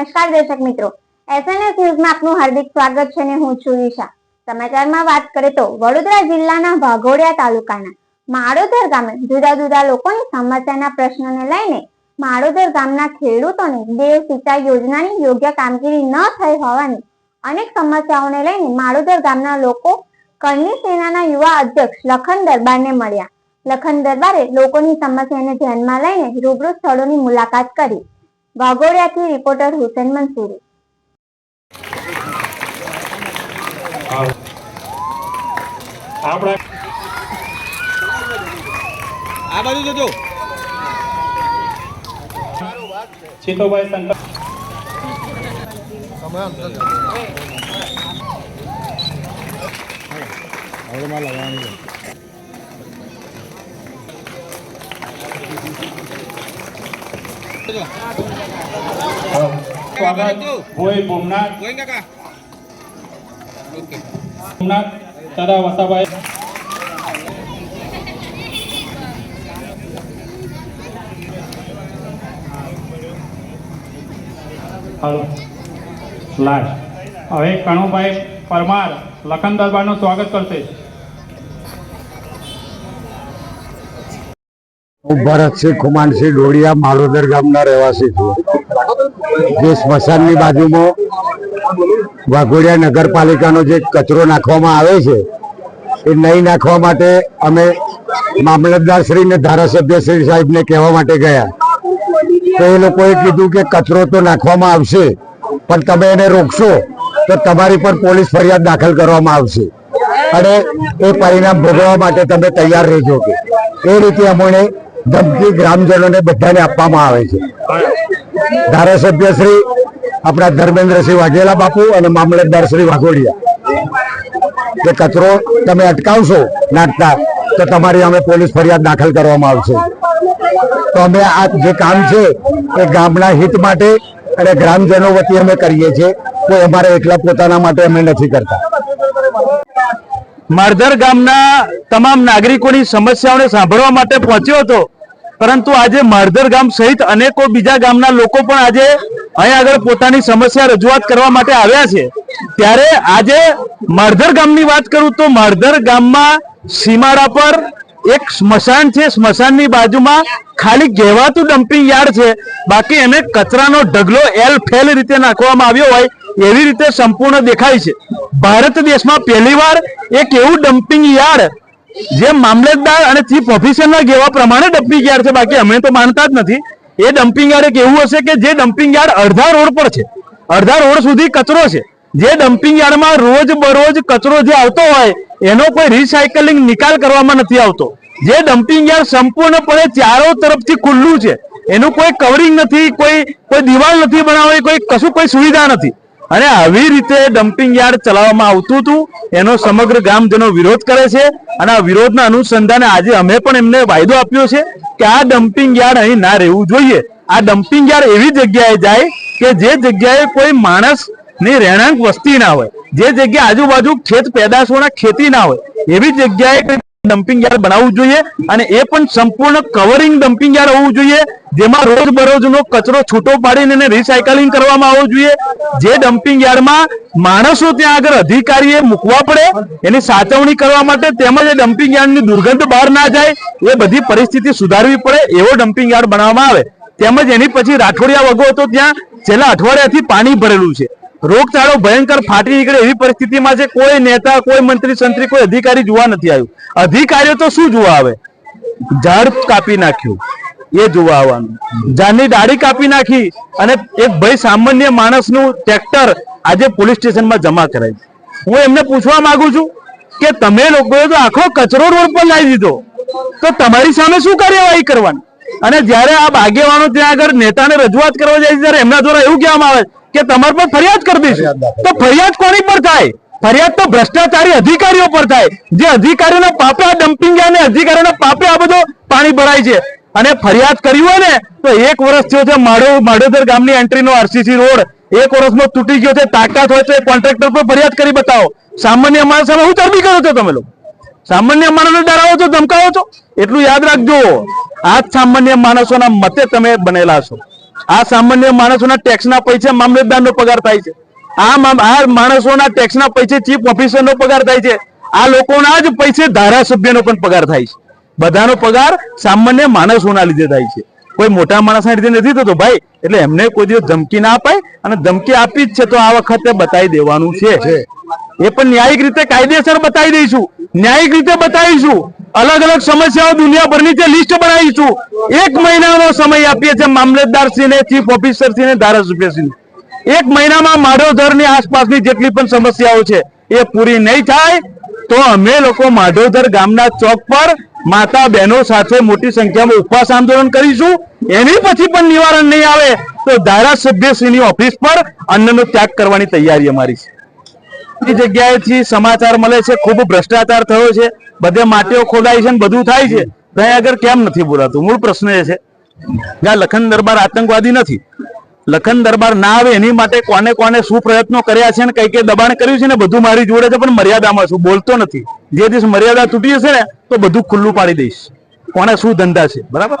નમસ્કાર દર્શક મિત્રો. એસએનએસ ન્યૂઝમાં આપનું હાર્દિક સ્વાગત છે ને હું છું ઈશા. સમાચારમાં વાત કરીએ તો વડોદરા જિલ્લાના વાઘોડિયા તાલુકાના માળોદર ગામે જુદા જુદા લોકોની સમસ્યાના પ્રશ્નને લઈને માળોદર ગામના ખેડૂતોને દેવ સિંચાઈ યોજનાની યોગ્ય કામગીરી ન થઈ હોવાની અનેક સમસ્યાઓને લઈને માળોદર ગામના લોકો કરની સેનાના યુવા અધ્યક્ષ લખન દરબારને મળ્યા. લખન દરબારે લોકોની સમસ્યાને ધ્યાનમાં લઈને રૂબરૂ સ્થળોની મુલાકાત કરી. વાઘોડિયાથી રિપોર્ટર હુસેન મંસૂરી આપણા આ બાજુ જોજો. ચિત્તોભાઈ શંકર જોજો સ્વાગત ભોઈ ભોમનાથ. ભોમનાથ તથા વસાભાઈ. હલો. લાસ્ટ. હવે કણુભાઈ પરમાર લખન દરબારનું સ્વાગત કરશે. હું ભરતસિંહ ખુમાનસિંહ ડોડિયા માળોદર ગામના રહેવાસી છું. જે સ્મશાનની બાજુમાં વાઘોડિયા નગરપાલિકાનો જે કચરો નાખવામાં આવે છે, એ નહીં નાખવા માટે અમે મામલતદાર શ્રી ને ધારાસભ્ય શ્રી સાહેબને કહેવા માટે ગયા. તો એ લોકોએ કીધું કે કચરો તો નાખવામાં આવશે, પણ તમે એને રોકશો, તો તમારી પર પોલીસ ફરિયાદ દાખલ કરવામાં આવશે. અને એ પરિણામ ભોગવવા માટે તમે તૈયાર રહેજો કે. એ રીતે અમને ધમકી ગ્રામજનોને બધાને આપવામાં આવે છે. ધારાસભ્ય શ્રી, આપણા ધર્મેન્દ્રસિંહ વાઘેલા બાપુ અને મામલતદાર શ્રી વાઘોડિયા. કે કચરો તમે અટકાવશો નાખતા, તો તમારી અમે પોલીસ ફરિયાદ દાખલ કરવામાં આવશે. તો અમે આ જે કામ છે, એ ગામના હિત માટે અને ગ્રામજનો વતી અમે કરીએ છીએ. કોઈ અમારે એકલા પોતાના માટે અમે નથી કરતા. મારધર ગામના તમામ નાગરિકોની સમસ્યાઓને સાંભળવા માટે પહોંચ્યો હતો. પરંતુ આજે મારધર ગામ સહિત અનેકો બીજા ગામના લોકો પણ આજે અહીં આગળ પોતાની સમસ્યા રજૂઆત કરવા માટે આવ્યા છે. ત્યારે આજે મારધર ગામની વાત કરું તો મારધર ગામમાં સીમાડા પર એક સ્મશાન છે. સ્મશાનની બાજુમાં ખાલી કહેવાતું ડમ્પિંગ યાર્ડ છે. બાકી એને કચરાનો ઢગલો એલ ફેલ રીતે નાખવામાં આવ્યો હોય એવી રીતે સંપૂર્ણ દેખાય છે. ભારત દેશમાં પહેલીવાર એક એવું ડમ્પિંગ યાર્ડ જે મામલતદાર અને ચીફ ઓફિસરના કહેવા પ્રમાણે ડમ્પિંગ યાર્ડ છે. બાકી અમે તો માનતા જ નથી. એ ડમ્પિંગ યાર્ડ એક એવું હશે કે જે ડમ્પિંગ યાર્ડ અડધા રોડ પર છે. અડધા રોડ સુધી કચરો છે. જે ડમ્પિંગ યાર્ડમાં રોજ બરોજ કચરો જે આવતો હોય, એનો કોઈ રિસાયકલિંગ નિકાલ કરવામાં નથી આવતો. જે ડમ્પિંગ યાર્ડ સંપૂર્ણપણે ચારો તરફથી ખુલ્લું છે. એનું કોઈ કવરિંગ નથી, કોઈ કોઈ દિવાલ નથી બનાવવાની, કોઈ, કશું કોઈ સુવિધા નથી. અને આવી રીતે ડમ્પિંગ યાર્ડ ચલાવવામાં આવતું હતું. એનો સમગ્ર ગામજનો વિરોધ કરે છે અને આ વિરોધના અનુસંધાને આજે અમે પણ એમને વાયદો આપ્યો છે કે આ ડમ્પિંગ યાર્ડ અહીં ના રહેવું જોઈએ. આ ડમ્પિંગ યાર્ડ એવી જગ્યાએ જાય કે જે જગ્યાએ કોઈ માણસની રહેણાંક વસ્તી ના હોય. જે જગ્યાએ આજુબાજુ ખેત પેદાશોના ખેતી ના હોય. એવી જગ્યાએ ડમ્પિંગ યાર્ડ બનાવવું જોઈએ અને એ પણ સંપૂર્ણ કવરિંગ ડમ્પિંગ યાર્ડ હોવું જોઈએ. જેમાં રોજ બરોજનો કચરો છૂટો પાડીને એને રિસાયકલિંગ કરવામાં આવવું જોઈએ. જે ડમ્પિંગ યાર્ડમાં માણસો ત્યાં આગળ અધિકારીએ મૂકવા પડે, એની સાચવણી કરવા માટે તેમજ એ ડમ્પિંગ યાર્ડની દુર્ગંધ બહાર ના જાય, એ બધી પરિસ્થિતિ સુધારવી પડે એવો ડમ્પિંગ યાર્ડ બનાવવામાં આવે. તેમજ એની પછી રાઠોડિયા વગો તો ત્યાં. છેલ્લા અઠવાડિયાથી પાણી ભરેલું છે. રોગચાળો ભયંકર ફાટી નીકળે એવી પરિસ્થિતિમાં છે કોઈ નેતા, કોઈ મંત્રી, સંત્રી, કોઈ અધિકારી જોવા નથી આવ્યું. અધિકારીઓ તો શું જોવા આવે? ઝાડ કાપી નાખ્યું. એ જોવા આવવાનું. ઝાડની ડાળી કાપી નાખી અને એક ભાઈ સામાન્ય માણસનું ટ્રેક્ટર આજે પોલીસ સ્ટેશનમાં જમા કરાય હું એમને પૂછવા માંગુ છું કે તમે લોકોએ તો આખો કચરો રોડ પર લાવી દીધો. તો તમારી સામે શું કાર્યવાહી કરવાની? અને જ્યારે આ આગેવાનો ત્યાં આગળ નેતાને રજૂઆત કરવા જાય ત્યારે એમના દ્વારા એવું કહેવામાં આવે કે તમારા પર ફરિયાદ કરી દઈશું. તો ફરિયાદ કોની પર થાય? ફરિયાદ તો ભ્રષ્ટાચારી અધિકારીઓ પર થાય. જે અધિકારીઓના પાપે આ ડમ્પિંગ અને અધિકારીઓના પાપે આ બધો પાણી ભરાય છે. અને ફરિયાદ કરી હોય ને તો એક વર્ષ થયો છે માડો માડોદર ગામની એન્ટ્રીનો આરસીસી રોડ. એક વર્ષમાં તૂટી ગયો છે તાકાત હોય તો એ કોન્ટ્રાક્ટર પર ફરિયાદ કરી બતાવો. સામાન્ય માણસ સામે હું ચરબી કરો છો તમે લોકો? સામાન્ય માણસને ડરાવો છો ધમકાવો છો? એટલું યાદ રાખજો. આ સામાન્ય માણસોના મતે તમે બનેલા છો. આ સામાન્ય માણસોના ટેક્સના પૈસે મામલતદારનો પગાર થાય છે. આ આ માણસોના ટેક્સના પૈસે ચીફ ઓફિસરનો પગાર થાય છે. આ લોકોના જ પૈસે ધારાસભ્યનો પણ પગાર થાય છે. બધાનો પગાર સામાન્ય માણસોના લીધે થાય છે. કોઈ મોટા માણસના લીધે નથી થતો ભાઈ. એટલે એમને કોઈ દિવસ ધમકી ના અપાય અને ધમકી આપી જ છે તો આ વખતે બતાવી દેવાનું છે. એ પણ ન્યાયિક રીતે કાયદેસર બતાવી દઈશું. ન્યાયિક રીતે બતાવીશું. અલગ અલગ સમસ્યાઓ દુનિયાભરની છે લિસ્ટ બનાવીશું એક મહિનાનો સમય આપીએ છીએ મામલતદારશ્રીને ચીફ ઓફિસરશ્રીને ધારાસભ્યશ્રીને એક મહિનામાં માધવધરની આસપાસની જેટલી પણ સમસ્યાઓ છે, એ પૂરી નહીં થાય, તો અમે લોકો માધવધર ગામના ચોક પર માતા બહેનો સાથે મોટી સંખ્યામાં ઉપવાસ આંદોલન કરીશું. એની પછી પણ નિવારણ નહીં આવે, તો ધારાસભ્યશ્રીની ઓફિસ પર અન્નનો ત્યાગ કરવાની તૈયારી અમારી છે. એ જગ્યાએથી સમાચાર મળે છે, ખૂબ ભ્રષ્ટાચાર થયો છે, બધે માટીઓ ખોદાય છે બધું થાય છે. ત્યાં આગળ કેમ નથી બોલાતું? મૂળ પ્રશ્ન એ છે. આ લખન દરબાર આતંકવાદી નથી. લખન દરબાર ના આવે એની માટે કોને કોને શું પ્રયત્નો કર્યા છે ને કઈ કઈ દબાણ કર્યું છે ને બધું મારી જોડે છે, પણ મર્યાદામાં છું, બોલતો નથી. જે દિવસ મર્યાદા તૂટી જશે ને, તો બધું ખુલ્લું પાડી દઈશ. કોને શું ધંધા છે? બરાબર?